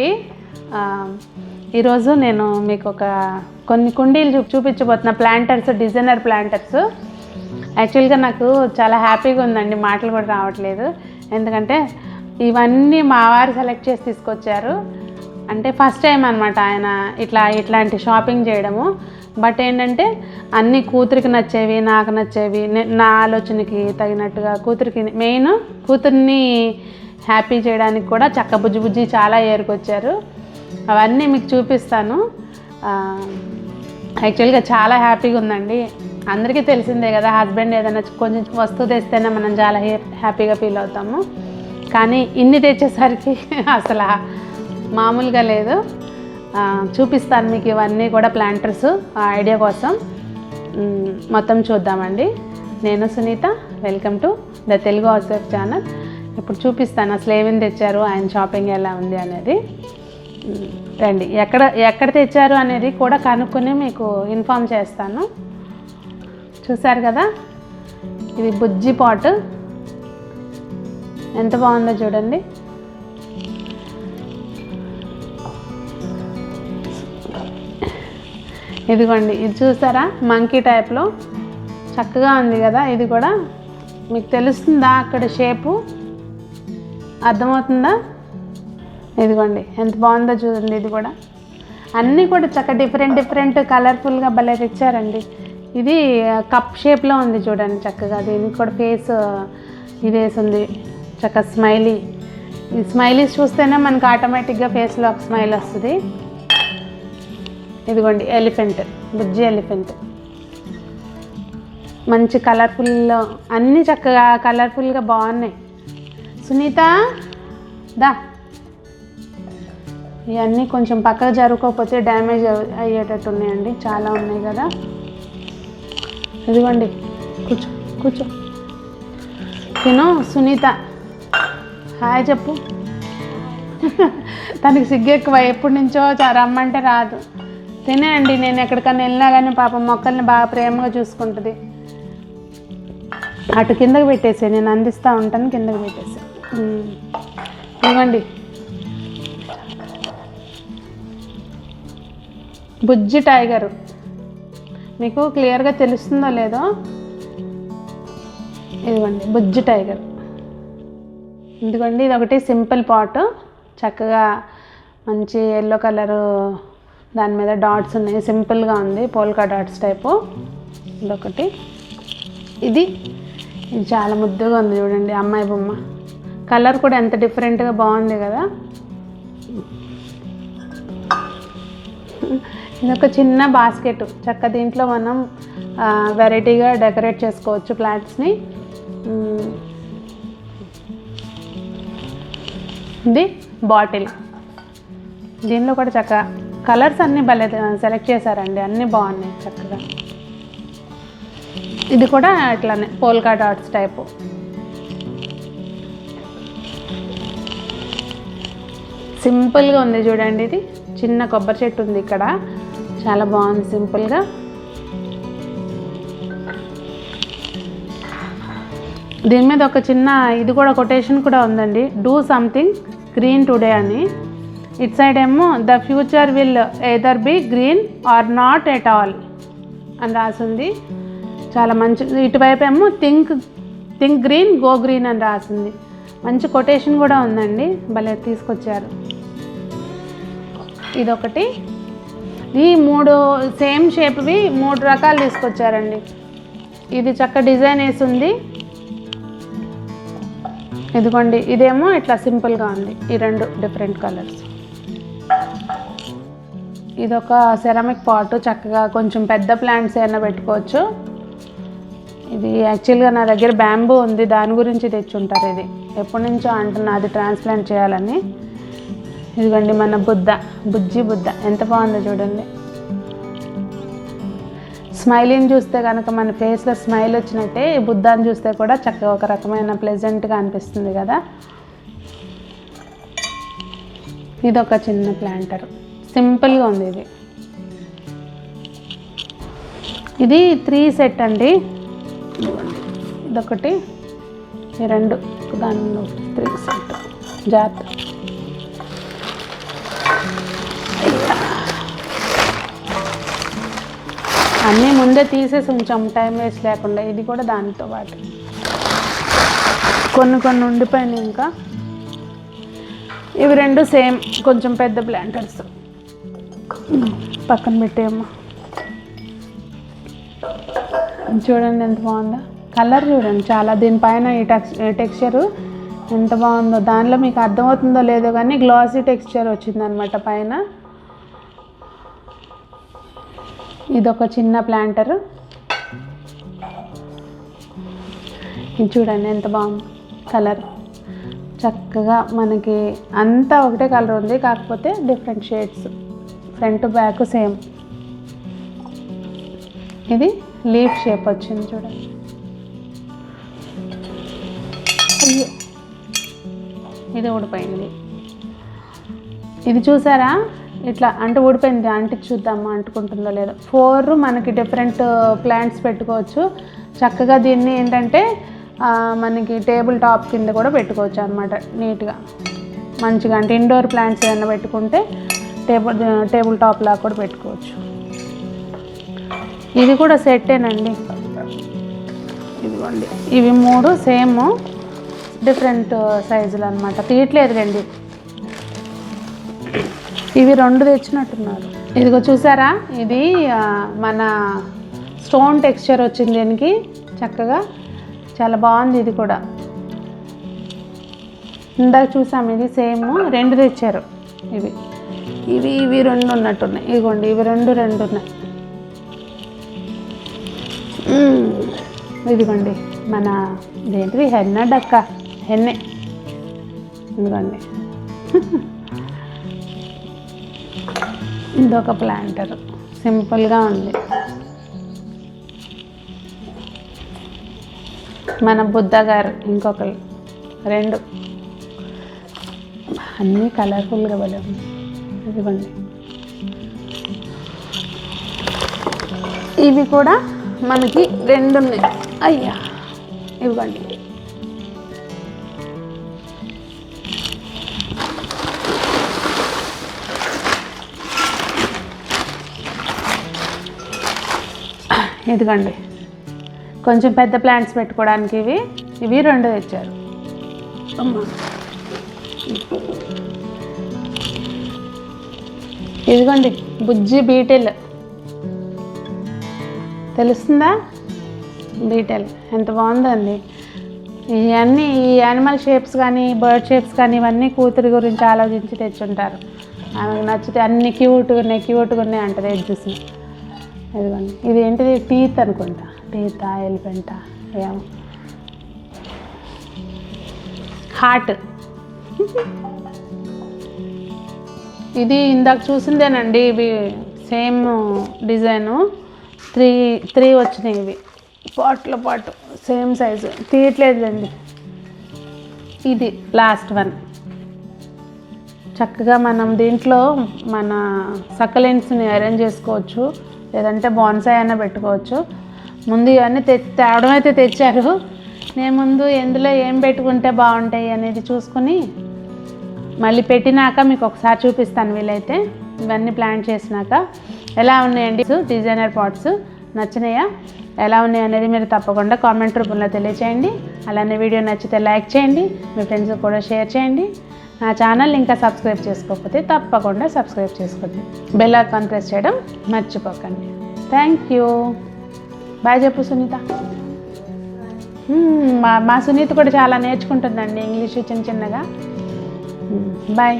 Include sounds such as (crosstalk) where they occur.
అండి ఈరోజు నేను మీకు ఒక కొన్ని కుండీలు చూ చూపించబోతున్నా ప్లాంటర్స్ డిజైనర్ ప్లాంటర్స్ యాక్చువల్గా నాకు చాలా హ్యాపీగా ఉందండి. మాటలు కూడా రావట్లేదు. ఎందుకంటే ఇవన్నీ మా వారు సెలెక్ట్ చేసి తీసుకొచ్చారు. అంటే ఫస్ట్ టైం అనమాట ఆయన ఇట్లా ఇట్లాంటి షాపింగ్ చేయడము. బట్ ఏంటంటే అన్ని కూతురికి నచ్చేవి నాకు నచ్చేవి నా ఆలోచనకి తగినట్టుగా కూతురికి మెయిన్ కూతుర్ని హ్యాపీ చేయడానికి కూడా చక్క బుజ్జి బుజ్జి చాలా ఏరుకొచ్చారు. అవన్నీ మీకు చూపిస్తాను. యాక్చువల్గా చాలా హ్యాపీగా ఉందండి. అందరికీ తెలిసిందే కదా హస్బెండ్ ఏదైనా కొంచెం వస్తువు తెస్తేనే మనం చాలా హ్యాపీగా ఫీల్ అవుతాము. కానీ ఇన్ని తెచ్చేసరికి (laughs) అసలు మామూలుగా లేదు. చూపిస్తాను మీకు ఇవన్నీ కూడా ప్లాంటర్స్ ఐడియా కోసం. మొత్తం చూద్దామండి. నేను Sunitha welcome to the Telugu house channel. ఇప్పుడు చూపిస్తాను అసలు ఏమేమి తెచ్చారు ఆయన షాపింగ్ ఎలా ఉంది అనేది. రండి ఎక్కడ ఎక్కడ తెచ్చారు అనేది కూడా కనుక్కొని మీకు ఇన్ఫామ్ చేస్తాను. చూసారు కదా? ఇది బుజ్జి పాట్ ఎంత బాగుందో చూడండి. ఇదిగోండి ఇది చూసారా? మంకీ టైప్లో చక్కగా ఉంది కదా? ఇది కూడా. మీకు తెలుస్తుందా అక్కడ షేపు అర్థమవుతుందా? ఇదిగోండి ఎంత బాగుందో చూడండి ఇది కూడా. అన్నీ కూడా చక్క డిఫరెంట్ డిఫరెంట్ కలర్ఫుల్గా భలే తెచ్చారండి. ఇది కప్ షేప్లో ఉంది చూడండి చక్కగా. దీనికి కూడా ఫేస్ ఇది వేసింది. చక్క స్మైలీ ఈ స్మైలీస్ చూస్తేనే మనకు ఆటోమేటిక్గా ఫేస్లో ఒక స్మైల్ వస్తుంది. ఇదిగోండి ఎలిఫెంట్ బుజ్జి ఎలిఫెంట్ మంచి కలర్ఫుల్ అన్నీ చక్కగా కలర్ఫుల్గా బాగున్నాయి. సునీత? దా. ఇవన్నీ కొంచెం పక్కకు జరుపుకోకపోతే డ్యామేజ్ అయ్యేటట్టు ఉన్నాయండి చాలా ఉన్నాయి కదా. ఇదిగోండి. కూర్చో కూర్చో. తిను సునీత. హాయ్ చెప్పు. (laughs) తనకి సిగ్గు ఎక్కువ. ఎప్పటి నుంచో రమ్మంటే రాదు. తినే అండి. నేను ఎక్కడికన్నా వెళ్ళినా కానీ పాపం మొక్కల్ని బాగా ప్రేమగా చూసుకుంటుంది. అటు కిందకి పెట్టేసే నేను అందిస్తూ ఉంటాను కిందకు పెట్టేసే ఇవ్వండి. బుజ్జి టైగర్. మీకు క్లియర్గా తెలుస్తుందో లేదో ఇదిగోండి బుజ్జి టైగర్. ఇదిగోండి ఇది ఒకటి సింపుల్ పాట్. చక్కగా మంచి ఎల్లో కలరు దాని మీద డాట్స్ ఉన్నాయి. సింపుల్గా ఉంది పోల్కా డాట్స్ టైపు. ఇదొకటి. ఇది ఇది చాలా ముద్దుగా ఉంది చూడండి అమ్మాయి బొమ్మ. కలర్ కూడా ఎంత డిఫరెంట్గా బాగుంది కదా. ఇది ఒక చిన్న బాస్కెట్. చక్క దీంట్లో మనం వెరైటీగా డెకరేట్ చేసుకోవచ్చు ప్లాంట్స్ని ఇది బాటిల్. దీనిలో కూడా చక్క కలర్స్ అన్నీ భలే సెలెక్ట్ చేశారండి. అన్నీ బాగున్నాయి చక్కగా. ఇది కూడా అట్లానే పోల్కా డాట్స్ టైపు. సింపుల్గా ఉంది చూడండి ఇది. చిన్న కొబ్బరి చెట్టు ఉంది ఇక్కడ. చాలా బాగుంది సింపుల్గా. దీని మీద ఒక చిన్న ఇది కూడా కొటేషన్ కూడా ఉందండి. డూ సంథింగ్ గ్రీన్ టుడే అని. ఇట్ సైడ్ ఏమో the future will either be green or not at all అని రాసింది. చాలా మంచి ఇటువైపు ఏమో think think green go green అని రాసింది. మంచి కొటేషన్ కూడా ఉందండి. భలే తీసుకొచ్చారు. ఇదొకటి. ఈ మూడు సేమ్ షేప్వి మూడు రకాలు తీసుకొచ్చారండి. ఇది చక్క డిజైన్ వేసి ఉంది ఇదిగోండి ఇదేమో ఇట్లా సింపుల్గా ఉంది. ఈ రెండు డిఫరెంట్ కలర్స్. ఇదొక సెరామిక్ పాటు చక్కగా కొంచెం పెద్ద ప్లాంట్స్ ఏమైనా పెట్టుకోవచ్చు. ఇది యాక్చువల్గా నా దగ్గర బ్యాంబూ ఉంది. దాని గురించి తెచ్చుంటారు ఇది. ఎప్పటి నుంచో అంటున్నా అది ట్రాన్స్ప్లాంట్ చేయాలని. ఇదిగోండి మన బుద్ధ బుజ్జి బుద్ధ. ఎంత బాగుందో చూడండి. స్మైలింగ్ చూస్తే కనుక మన ఫేస్లో స్మైల్ వచ్చినట్టే ఈ బుద్ధాన్ని చూస్తే కూడా చక్కగా ఒక రకమైన ప్లెజెంట్గా అనిపిస్తుంది కదా. ఇది ఒక చిన్న ప్లాంటర్ సింపుల్గా ఉంది ఇది. ఇది త్రీ సెట్ అండి. ఇదొకటి. ఈ రెండు దాని త్రీ సెట్. జాత అన్నీ ముందే తీసేసి ఉంచాము టైం వేస్ట్ లేకుండా. ఇది కూడా దానితో పాటు. కొన్ని కొన్ని ఉండిపోయినాయి ఇంకా. ఇవి రెండు సేమ్ కొంచెం పెద్ద ప్లాంటర్స్ పక్కన పెట్టేయమ్మా. చూడండి ఎంత బాగుందా? కలర్ చూడండి చాలా దీనిపైన ఈ టెక్స్ టెక్స్చరు ఎంత బాగుందో. దానిలో మీకు అర్థమవుతుందో లేదో కానీ గ్లాసీ టెక్స్చర్ వచ్చిందనమాట పైన. ఇదొక చిన్న ప్లాంటరు. ఇది చూడండి ఎంత బాగుంది కలర్. చక్కగా మనకి అంతా ఒకటే కలర్ ఉంది కాకపోతే different shades. Front back same. ఇది లీఫ్ షేప్ వచ్చింది చూడండి. ఇది ఊడిపోయింది. ఇది చూసారా? ఇట్లా అంటే ఊడిపోయింది. అంటే చూద్దామా అంటుకుంటుందో లేదో. ఫోర్ మనకి డిఫరెంట్ ప్లాంట్స్ uh, పెట్టుకోవచ్చు. చక్కగా దీన్ని ఏంటంటే మనకి టేబుల్ టాప్ కింద కూడా పెట్టుకోవచ్చు అనమాట నీట్గా. మంచిగా అంటే ఇండోర్ ప్లాంట్స్ ఏమైనా పెట్టుకుంటే టేబుల్ టేబుల్ టాప్ లాగా కూడా పెట్టుకోవచ్చు. ఇది కూడా సెట్టేనండి ఇదిగోండి. ఇవి మూడు సేమ్ డిఫరెంట్ సైజులు అనమాట తీయట్లేదు రండి ఇవి రెండు తెచ్చినట్టున్నారు. ఇదిగో చూసారా? ఇది మన స్టోన్ టెక్స్చర్ వచ్చింది దీనికి. చక్కగా చాలా బాగుంది ఇది కూడా. ఇందాక చూసాం ఇది సేమ్ రెండు తెచ్చారు ఇవి. ఇవి ఇవి రెండు ఉన్నట్టున్నాయి. ఇదిగోండి ఇవి రెండు రెండు ఉన్నాయి. ఇదిగోండి మన ఇదేంటిది? హెన్న డక్క. హెన్నే ఇదిగోండి. ఇదొక ప్లాంటర్. సింపుల్గా ఉంది. మన బుద్ధ గారు ఇంకొకరు రెండు. అన్నీ కలర్ఫుల్గా భలే ఇదిగోండి. ఇవి కూడా మనకి రెండు ఉన్నాయి అయ్యా! ఇవ్వండి ఇదిగోండి. కొంచెం పెద్ద ప్లాంట్స్ పెట్టుకోవడానికి ఇవి ఇవి రెండు తెచ్చారు. ఇదిగోండి బుజ్జి బీటెల్. తెలుస్తుందా? బీటెల్ ఎంత బాగుందండి. ఇవన్నీ ఈ యానిమల్ షేప్స్ కానీ బర్డ్ షేప్స్ కానీ ఇవన్నీ కూతురి గురించి ఆలోచించి తెచ్చుంటారు. ఆమెకు నచ్చితే అన్ని క్యూట్గా ఉన్నాయి క్యూట్గా ఉన్నాయి అంటది ఏది చూసి. ఇదిగోండి. ఇది ఏంటిది? టీత్ అనుకుంటా. టీతా ఎలిపెంట ఏమో. హార్ట్. ఇది ఇందాక చూసిందేనండి ఇవి సేమ్ డిజైను. త్రీ త్రీ వచ్చినాయి ఇవి. పాట్లో పాటు సేమ్ సైజు. తీయట్లేదండి ఇది లాస్ట్ వన్. చక్కగా మనం దీంట్లో మన సకలెన్స్ని అరేంజ్ చేసుకోవచ్చు. లేదంటే బాన్సాయ్ అయినా పెట్టుకోవచ్చు. ముందు ఇవన్నీ తె తేవడం అయితే తెచ్చారు. నేను ముందు ఎందులో ఏం పెట్టుకుంటే బాగుంటాయి అనేది చూసుకుని మళ్ళీ పెట్టినాక మీకు ఒకసారి చూపిస్తాను వీలైతే. ఇవన్నీ ప్లాన్ చేసినాక. ఎలా ఉన్నాయండి? డిజైనర్ పాట్స్ నచ్చినాయా? ఎలా ఉన్నాయి అనేది మీరు తప్పకుండా కామెంట్ రూపంలో తెలియచేయండి. అలానే వీడియో నచ్చితే లైక్ చేయండి. మీ ఫ్రెండ్స్ కూడా షేర్ చేయండి. నా ఛానల్ ఇంకా సబ్స్క్రైబ్ చేసుకోకపోతే తప్పకుండా సబ్స్క్రైబ్ చేసుకోండి. బెల్ ఐకాన్ ప్రెస్ చేయడం మర్చిపోకండి. థ్యాంక్ యూ బాయ్ చెప్పు సునీత. Hmm, మా మా సునీత కూడా చాలా నేర్చుకుంటుందండి ఇంగ్లీష్ చిన్న చిన్నగా. Hmm, bye